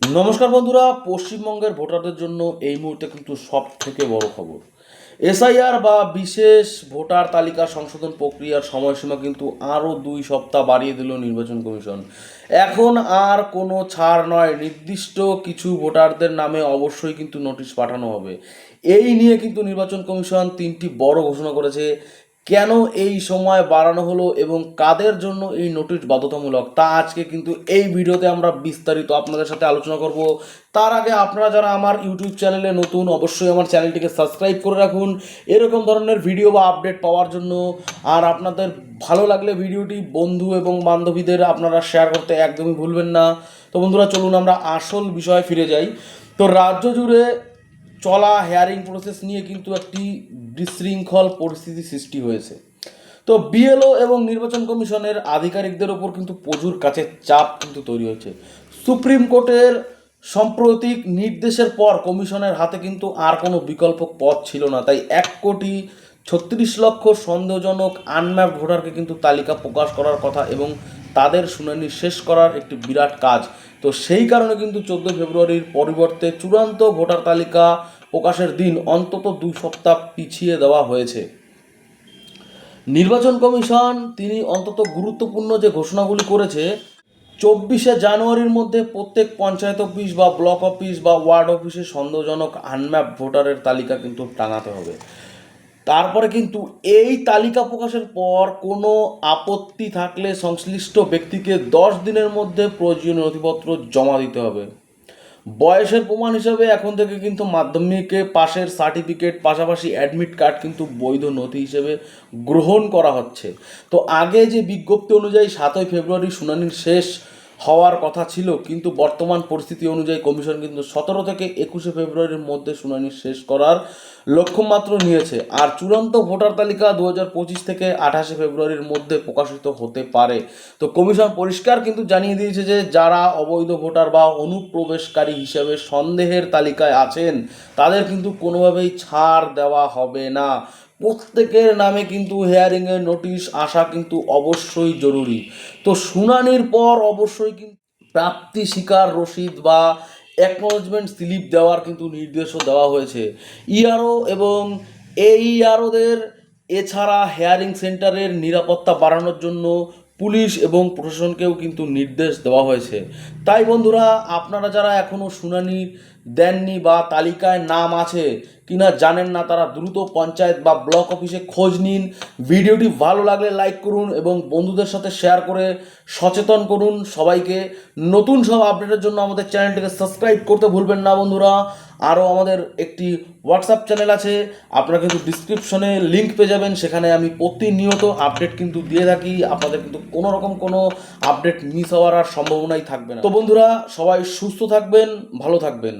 নমস্কার বন্ধুরা, পশ্চিমবঙ্গের ভোটারদের জন্য এই মুহূর্তে কিন্তু সব থেকে বড় খবর। এসআইআর বা বিশেষ ভোটার তালিকা সংশোধন প্রক্রিয়ার সময়সীমা কিন্তু আরও দুই সপ্তাহ বাড়িয়ে দিল নির্বাচন কমিশন। এখন আর কোনো ছাড় নয়, নির্দিষ্ট কিছু ভোটারদের নামে অবশ্যই কিন্তু নোটিশ পাঠানো হবে। এই নিয়ে কিন্তু নির্বাচন কমিশন তিনটি বড় ঘোষণা করেছে। কেন এই সময় বাড়ানো হলো এবং কাদের জন্য এই নোটিশ বাধ্যতামূলক? তা আজকে কিন্তু এই ভিডিওতে আমরা বিস্তারিত আপনাদের সাথে আলোচনা করব। তার আগে আপনারা যারা আমার ইউটিউব চ্যানেলে নতুন, অবশ্যই আমার চ্যানেলটিকে সাবস্ক্রাইব করে রাখুন। এরকম ধরনের ভিডিও বা আপডেট পাওয়ার জন্য। আর আপনাদের ভালো লাগলে ভিডিওটি বন্ধু এবং বান্ধবীদের আপনারা শেয়ার করতে একদমই ভুলবেন না। তো বন্ধুরা, চলুন আমরা আসল বিষয়ে ফিরে যাই। তো রাজ্য জুড়ে চলা হেয়ারিং প্রসেস নিয়ে কিন্তু একটি বিশৃঙ্খল পরিস্থিতি সৃষ্টি হয়েছে। তো বিএলও এবং নির্বাচন কমিশনের আধিকারিকদের ওপর কিন্তু প্রচুর কাছে চাপ কিন্তু তৈরি হয়েছে। সুপ্রিম কোর্টের সাম্প্রতিক নির্দেশের পর কমিশনের হাতে কিন্তু আর কোনো বিকল্প পথ ছিল না। তাই এক কোটি ছত্রিশ লক্ষ সন্দেহজনক আনম্যাপ ভোটারকে কিন্তু তালিকা প্রকাশ করার কথা এবং তাদের শুনানি শেষ করার একটি বিরাট কাজ। তো সেই কারণে কিন্তু চোদ্দোই ফেব্রুয়ারির পরিবর্তে চূড়ান্ত ভোটার তালিকা প্রকাশের দিন অন্তত দুই সপ্তাহ পিছিয়ে দেওয়া হয়েছে। নির্বাচন কমিশন তিনি অন্তত গুরুত্বপূর্ণ যে ঘোষণাগুলি করেছে, চব্বিশে জানুয়ারির মধ্যে প্রত্যেক পঞ্চায়েত অফিস বা ব্লক অফিস বা ওয়ার্ড অফিসে সন্দেহজনক আনম্যাপ ভোটারের তালিকা কিন্তু টাঙাতে হবে। তারপরে কিন্তু এই তালিকা প্রকাশের পর কোনো আপত্তি থাকলে সংশ্লিষ্ট ব্যক্তিকে দশ দিনের মধ্যে প্রয়োজনীয় নথিপত্র জমা দিতে হবে। বয়সের প্রমাণ হিসাবে এখন থেকে কিন্তু মাধ্যমিকে পাশের সার্টিফিকেট, পাশাপাশি অ্যাডমিট কার্ড কিন্তু বৈধ নথি হিসেবে গ্রহণ করা হচ্ছে। তো আগে যে বিজ্ঞপ্তি অনুযায়ী সাতই ফেব্রুয়ারি শুনানির শেষ হওয়ার কথা ছিল, কিন্তু বর্তমান পরিস্থিতি অনুযায়ী কমিশন কিন্তু সতেরো থেকে একুশে ফেব্রুয়ারির মধ্যে শুনানি শেষ করার লক্ষ্যমাত্র নিয়েছে। আর চূড়ান্ত ভোটার তালিকা দু হাজার পঁচিশ থেকে আঠাশে ফেব্রুয়ারির মধ্যে প্রকাশিত হতে পারে। তো কমিশন পরিষ্কার কিন্তু জানিয়ে দিয়েছে যে, যারা অবৈধ ভোটার বা অনুপ্রবেশকারী হিসেবে সন্দেহের তালিকায় আছেন, তাদের কিন্তু কোনোভাবেই ছাড় দেওয়া হবে না। প্রত্যেকের নামে কিন্তু হেয়ারিংয়ের নোটিশ আসা কিন্তু অবশ্যই জরুরি। তো শুনানির পর অবশ্যই কিন্তু প্রাপ্তি স্বীকার রসিদ বা অ্যাকনোলজমেন্ট স্লিপ দেওয়ার কিন্তু নির্দেশও দেওয়া হয়েছে। ইআরও এবং এইআরওদের এছাড়া হেয়ারিং সেন্টারের নিরাপত্তা বাড়ানোর জন্য পুলিশ এবং প্রশাসনকেও কিন্তু নির্দেশ দেওয়া হয়েছে। তাই বন্ধুরা, আপনারা যারা এখনও শুনানি দেননি বা তালিকায় নাম আছে কিনা জানেন না, তারা দ্রুত পঞ্চায়েত বা ব্লক অফিসে খোঁজ নিন। ভিডিওটি ভালো লাগলে লাইক করুন এবং বন্ধুদের সাথে শেয়ার করে সচেতন করুন সবাইকে। নতুন সব আপডেটের জন্য আমাদের চ্যানেলটিকে সাবস্ক্রাইব করতে ভুলবেন না বন্ধুরা। আরও আমাদের একটি হোয়াটসঅ্যাপ চ্যানেল আছে, আপনারা কিন্তু ডিসক্রিপশনে লিঙ্ক পেয়ে যাবেন। সেখানে আমি প্রতিনিয়ত আপডেট কিন্তু দিয়ে থাকি। আপনাদের কিন্তু কোনো রকম কোনো আপডেট মিস হওয়ার আর সম্ভাবনাই থাকবে না। তো বন্ধুরা, সবাই সুস্থ থাকবেন, ভালো থাকবেন।